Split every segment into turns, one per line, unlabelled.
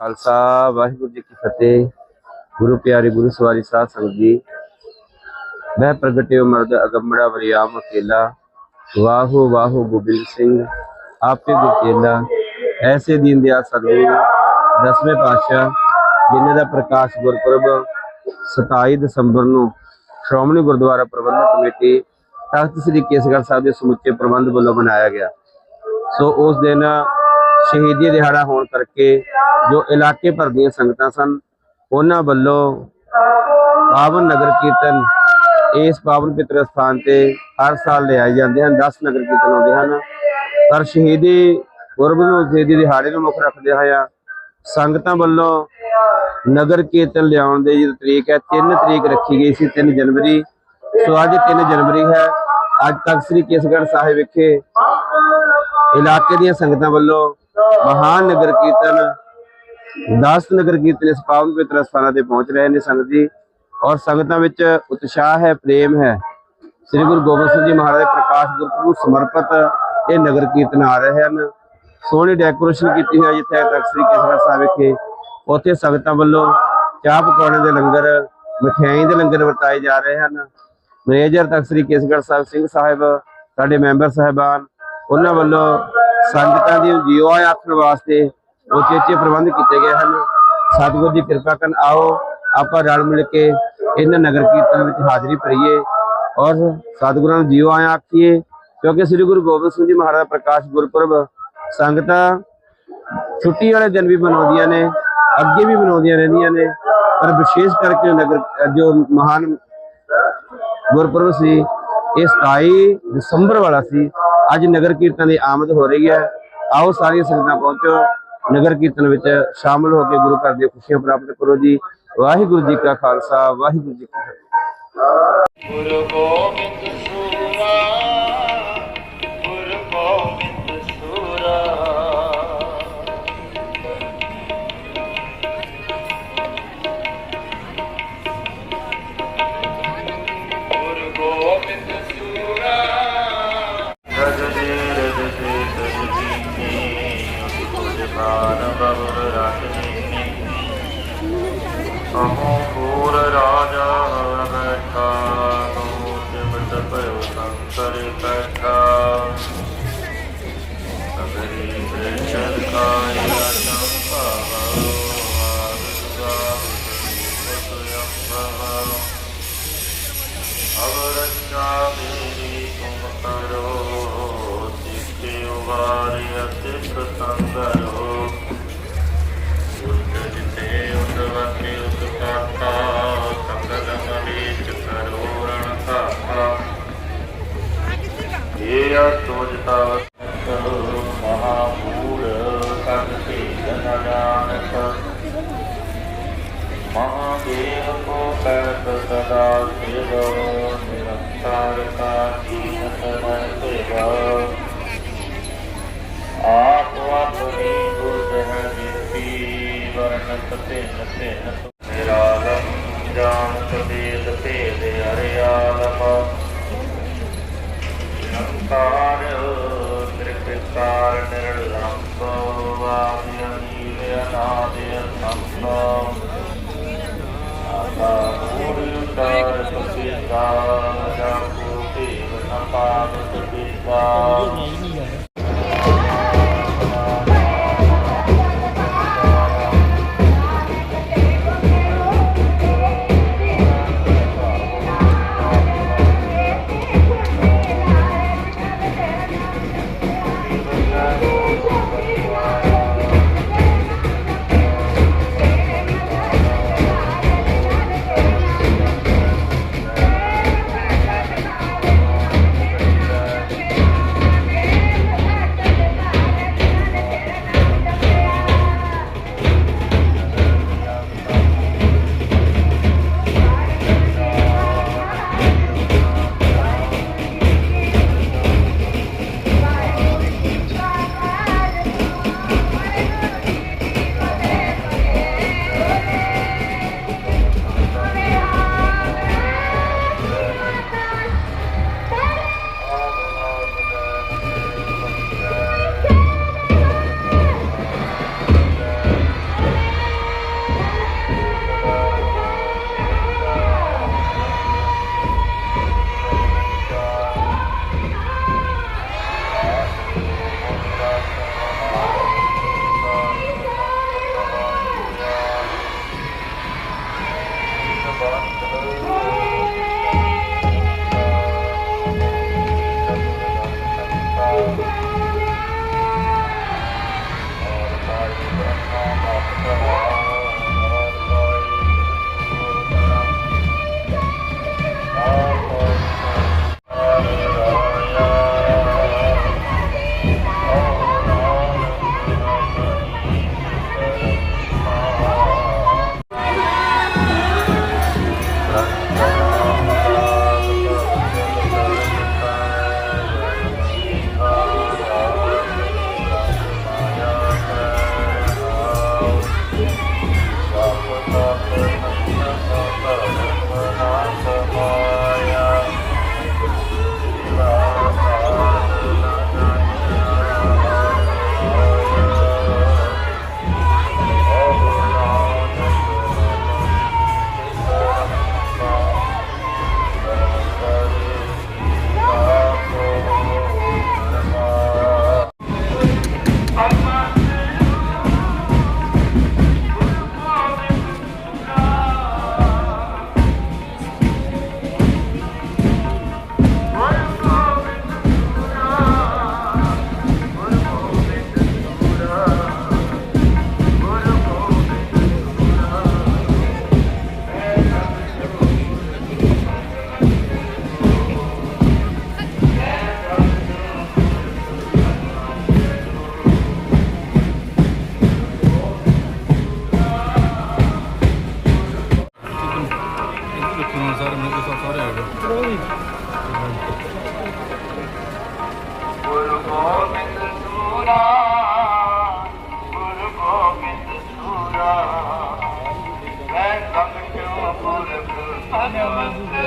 ਖਾਲਸਾ, ਵਾਹਿਗੁਰੂ ਜੀ ਕੀ ਫਤਿਹ। ਗੁਰੂ ਪਿਆਰੇ, ਗੁਰੂ ਸਵਾਰੀ ਸਾਧ ਸੰਗਤ ਜੀ। ਮੈਂ ਪ੍ਰਗਟਿਓ ਮਰਦ ਅਗੰਮੜਾ ਵਰਿਆਮ ਅਕੇਲਾ। ਵਾਹੋ ਵਾਹੋ ਗੋਬਿੰਦ ਸਿੰਘ, ਆਪੇ ਗੁਰਚੇਲਾ ਐਸੇ ਦੀਨ ਦਿਆ ਸਤਿਗੁਰੂ ਦਸਵੇਂ ਪਾਤਸ਼ਾਹ, ਜਿਨ੍ਹਾਂ ਦਾ ਪ੍ਰਕਾਸ਼ ਗੁਰਪੁਰਬ 27 ਦਸੰਬਰ ਨੂੰ ਸ਼੍ਰੋਮਣੀ ਗੁਰਦੁਆਰਾ ਪ੍ਰਬੰਧਕ ਕਮੇਟੀ ਤਖਤ ਸ੍ਰੀ ਕੇਸਗੜ੍ਹ ਸਾਹਿਬ ਦੇ ਸਮੁੱਚੇ ਪ੍ਰਬੰਧ ਵੱਲੋਂ ਮਨਾਇਆ ਗਿਆ। ਸੋ ਉਸ ਦਿਨ ਸ਼ਹੀਦੀ ਦਿਹਾੜਾ ਹੋਣ ਕਰਕੇ ਜੋ ਇਲਾਕੇ ਭਰ ਦੀਆਂ ਸੰਗਤਾਂ ਸਨ, ਉਹਨਾਂ ਵੱਲੋਂ ਪਾਵਨ ਨਗਰ ਕੀਰਤਨ ਇਸ ਪਾਵਨ ਪਿੱਤਰ ਸਥਾਨ ਤੇ ਹਰ ਸਾਲ ਲਿਆਏ ਜਾਂਦੇ ਹਨ 10 ਨਗਰ ਕੀਰਤਨ ਆਉਂਦੇ ਹਨ। ਪਰ ਸ਼ਹੀਦੀ ਗੁਰਬ ਨੂੰ, ਸ਼ਹੀਦੀ ਦਿਹਾੜੇ ਨੂੰ ਮੁੱਖ ਰੱਖਦੇ ਹੋਇਆ ਸੰਗਤਾਂ ਵੱਲੋਂ ਨਗਰ ਕੀਰਤਨ ਲਿਆਉਣ ਦੇ ਜਿਹੜੀ ਤਰੀਕ ਹੈ 3 ਤਰੀਕ ਰੱਖੀ ਗਈ ਸੀ 3 ਜਨਵਰੀ। ਸੋ ਅੱਜ 3 ਜਨਵਰੀ ਹੈ। ਅੱਜ ਤੱਕ ਸ੍ਰੀ ਕੇਸਗੜ੍ਹ ਸਾਹਿਬ ਵਿਖੇ ਇਲਾਕੇ ਦੀਆਂ ਸੰਗਤਾਂ ਵੱਲੋਂ ਮਹਾਨ ਨਗਰ ਕੀਰਤਨ 10 ਨਗਰ ਕੀਰਤਨ ਇਸ ਪਾਵਨ ਪਵਿੱਤਰ ਸਥਾਨਾਂ ਤੇ ਪਹੁੰਚ ਰਹੇ ਨੇ ਸੰਗਤ ਜੀ। ਔਰ ਸੰਗਤਾਂ ਵਿੱਚ ਉਤਸ਼ਾਹ ਹੈ, ਪ੍ਰੇਮ ਹੈ। ਸ੍ਰੀ ਗੁਰੂ ਗੋਬਿੰਦ ਸਿੰਘ ਜੀ ਮਹਾਰਾਜ ਦੇ ਪ੍ਰਕਾਸ਼ ਗੁਰਪੁਰਬ ਨੂੰ ਸਮਰਪਿਤ ਇਹ ਨਗਰ ਕੀਰਤਨ ਆ ਰਹੇ ਹਨ। ਸੋਹਣੀ ਡੈਕੋਰੇਸ਼ਨ ਕੀਤੀ ਹੋਈ ਹੈ ਜਿੱਥੇ ਤੱਕ ਸ੍ਰੀ ਕੇਸਗੜ੍ਹ ਸਾਹਿਬ ਵਿਖੇ। ਉੱਥੇ ਸੰਗਤਾਂ ਵੱਲੋਂ ਚਾਹ ਪਕੌੜੇ ਦੇ ਲੰਗਰ, ਮਠਿਆਈ ਦੇ ਲੰਗਰ ਵਰਤਾਏ ਜਾ ਰਹੇ ਹਨ। ਮੈਨੇਜਰ ਤਖਤ ਸ੍ਰੀ ਕੇਸਗੜ੍ਹ ਸਾਹਿਬ ਸਿੰਘ ਸਾਹਿਬ, ਸਾਡੇ ਮੈਂਬਰ ਸਾਹਿਬਾਨ, ਉਹਨਾਂ ਵੱਲੋਂ ਸੰਗਤਾਂ ਦੀ ਜੀਓ ਆਖਣ ਵਾਸਤੇ ਉਚੇਚੇ ਪ੍ਰਬੰਧ ਕੀਤੇ ਗਏ ਹਨ। ਸਤਿਗੁਰ ਦੀ ਕਿਰਪਾ ਕਰਨ ਆਓ, ਆਪਾਂ ਰਲ ਮਿਲ ਕੇ ਇਹਨਾਂ ਨਗਰ ਕੀਰਤਨ ਵਿੱਚ ਹਾਜ਼ਰੀ ਭਰੀਏ ਔਰ ਸਤਿਗੁਰਾਂ ਨੂੰ ਜੀਓ ਆਖੀਏ। ਕਿਉਂਕਿ ਸ੍ਰੀ ਗੁਰੂ ਗੋਬਿੰਦ ਸਿੰਘ ਜੀ ਮਹਾਰਾਜ ਪ੍ਰਕਾਸ਼ ਗੁਰਪੁਰਬ ਸੰਗਤਾਂ ਛੁੱਟੀ ਵਾਲੇ ਦਿਨ ਵੀ ਮਨਾਉਂਦੀਆਂ ਨੇ, ਅੱਗੇ ਵੀ ਮਨਾਉਂਦੀਆਂ ਰਹਿੰਦੀਆਂ ਨੇ। ਪਰ ਵਿਸ਼ੇਸ਼ ਕਰਕੇ ਨਗਰ, ਜੋ ਮਹਾਨ ਗੁਰਪੁਰਬ ਸੀ, ਇਹ 27 ਦਸੰਬਰ ਵਾਲਾ ਸੀ। ਅੱਜ ਨਗਰ ਕੀਰਤਨ ਦੀ ਆਮਦ ਹੋ ਰਹੀ ਹੈ। ਆਓ ਸਾਰੀਆਂ ਸੰਗਤਾਂ ਪਹੁੰਚੋ। ਨਗਰ ਕੀਰਤਨ ਵਿੱਚ ਸ਼ਾਮਲ ਹੋ ਕੇ ਗੁਰੂ ਘਰ ਦੀਆਂ ਖੁਸ਼ੀਆਂ ਪ੍ਰਾਪਤ ਕਰੋ ਜੀ। ਵਾਹਿਗੁਰੂ ਜੀ ਕਾ ਖਾਲਸਾ, ਵਾਹਿਗੁਰੂ ਜੀ ਕੀ ਫਤਿਹ।
ਗੁਰੂ ਗੋਬਿੰਦ ਸੂਰਾ ਅਸੁਰ ਬਾਨ ਬਬਰ ਅਹੋ ਪੂਰ ਰਾਜਾ ਬੈਠਾ ਨੂੰ ਜਿਮਤ ਭਇਓ ਸੰਤਰ ਬੈਠਾ। ਅਗਰੀ ਬੇਚਰ ਕਾਇ ਚੰਪਾਵੋ ਆਗੁਗਾ ਸੁਯੰਭਵ ਸਿੱਖੇ ਉਵਾਰਿ ਅਸਿਖ ਸੰਗਰੋ ਉਤ ਜਿਤੇ ਉਦਵਤੇ ਉਤਪਾਤਾ ਸਕਲ ਮਲੀਚ ਕਰੋਰਣ ਧਾਤਾ ਇਹ ਅਸੋਜਤਾ ਮਹਾਪੂਰ ਕਦ ਤੇ ਜਨ ਜਾਣਤ। ਮਹਾਦੇਵ ਕੋ ਪੈਤ ਸਦਾ ਸਿਰ ਨਿਰੰਕਾਰ ਕਾ ਕੀਨਤ ਮਨ ਸੇਵਾ। ਆਪ ਆਪਣੀ ਬੁੱਧ ਹੈ ਜਿਤੀ ਵਰਨਤ ਤਿਨ ਤਿਨ ਨਿਰਾਲਮ ਜਾਣਤ ਵੇਦ ਭੇਦ ਅਰਿਆਲਮ ਨਿਰੰਕਾਰ ਤ੍ਰਿਪਿਕਾਰ ਨਿਰਲੰਭ ਆਦਿ ਅਨਾਦਿ ਅਸੰਭ ਆਤਾ ਮੂੜੀ ਉਤਾਰ ਜਾਪੂ ਤੇਵ ਨ ਪਾਵਤ ਪਿਤਾ ਸੰਸਾਰ Ahnung.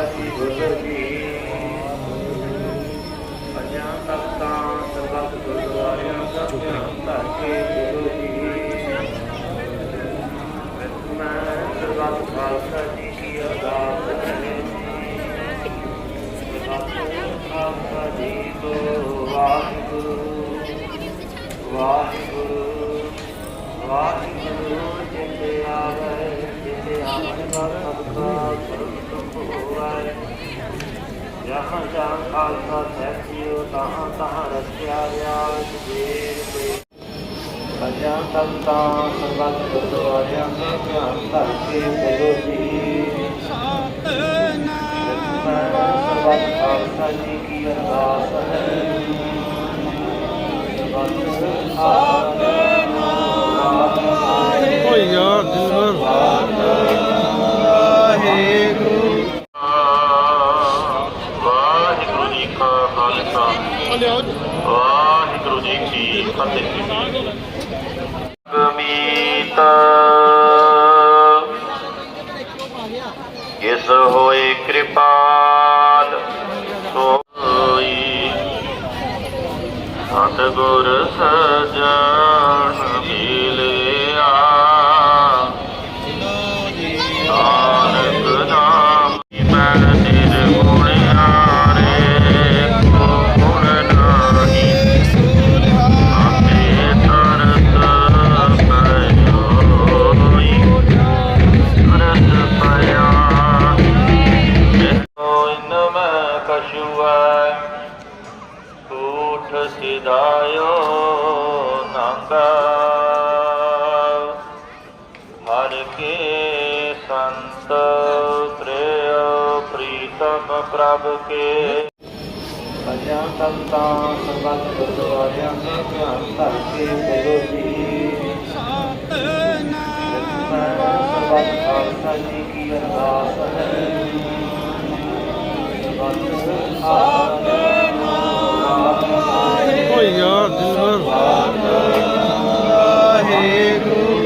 ਖਾਲਸਾ ਜੀ ਗੁਰੂ ਜੀ ਪੰਜਾਂ ਤਖਤਾਂ ਸਰਬੱਤ ਗੁਰਦੁਆਰਿਆਂ ਦਾ ਧਿਆਨ ਧਰ ਕੇ ਗੁਰੂ ਜੀ ਮੈਂ ਸਰਬੱਤ ਖਾਲਸਾ ਜੀ ਕੀ ਅਰਦਾਸ ਕਰੇ ਖਾਲਸਾ ਜੀ ਕੋ ਵਾਹਿਗੁਰੂ ਵਾਹਿਗੁਰੂ ਵਾਹਿਗੁਰੂ। ਜਹਾਂ ਜਹਾਂ ਖਾਲਸਾ ਸਹਿਜਿਓ ਤਹਾਂ ਤਹਾਂ ਰਚਿਆ ਵਿਆਜ ਜੀਰ ਤੇ। ਅਜਾਂ ਤਖਤਾਂ ਸਰਬੱਤ ਗੁਰਦੁਆਰਿਆਂ ਦੇ ਧਿਆਨ ਧਰ ਕੇ ਗੁਰੂ ਜੀ। ਸਰਬੱਤ ਖਾਲਸਾ ਜੀ ਕੀ ਅਰਦਾਸ ਹੈ। ਸਰਬੱਤ ਖਾਲਸਾ
ਓ ਯਾਰ
ਫਤਿਹ ਗਮੀਤ। ਕਿਸ ਹੋਏ ਕਿਰਪਾਲ ਸੋਈ। ਸਤਿਗੁਰ ਸਜਣ। ਪ੍ਰਭ ਕੇ। ਅਜਾਂ ਤਖਤਾਂ ਸਰਬੱਤ ਗੁਰਦੁਆਰਿਆਂ ਦੇ ਧਿਆਨ ਧਰ ਕੇ ਗੁਰੂ ਜੀ। ਸਰਬੱਤ ਖਾਲਸਾ ਜੀ ਕੀ ਅਰਦਾਸ ਹੈ। ਸਰਬੱਤ ਖਾਲਸਾ
ਓ ਯਾਰ ਦਿਲਵਰ
ਵਾਹਿਗੁਰੂ।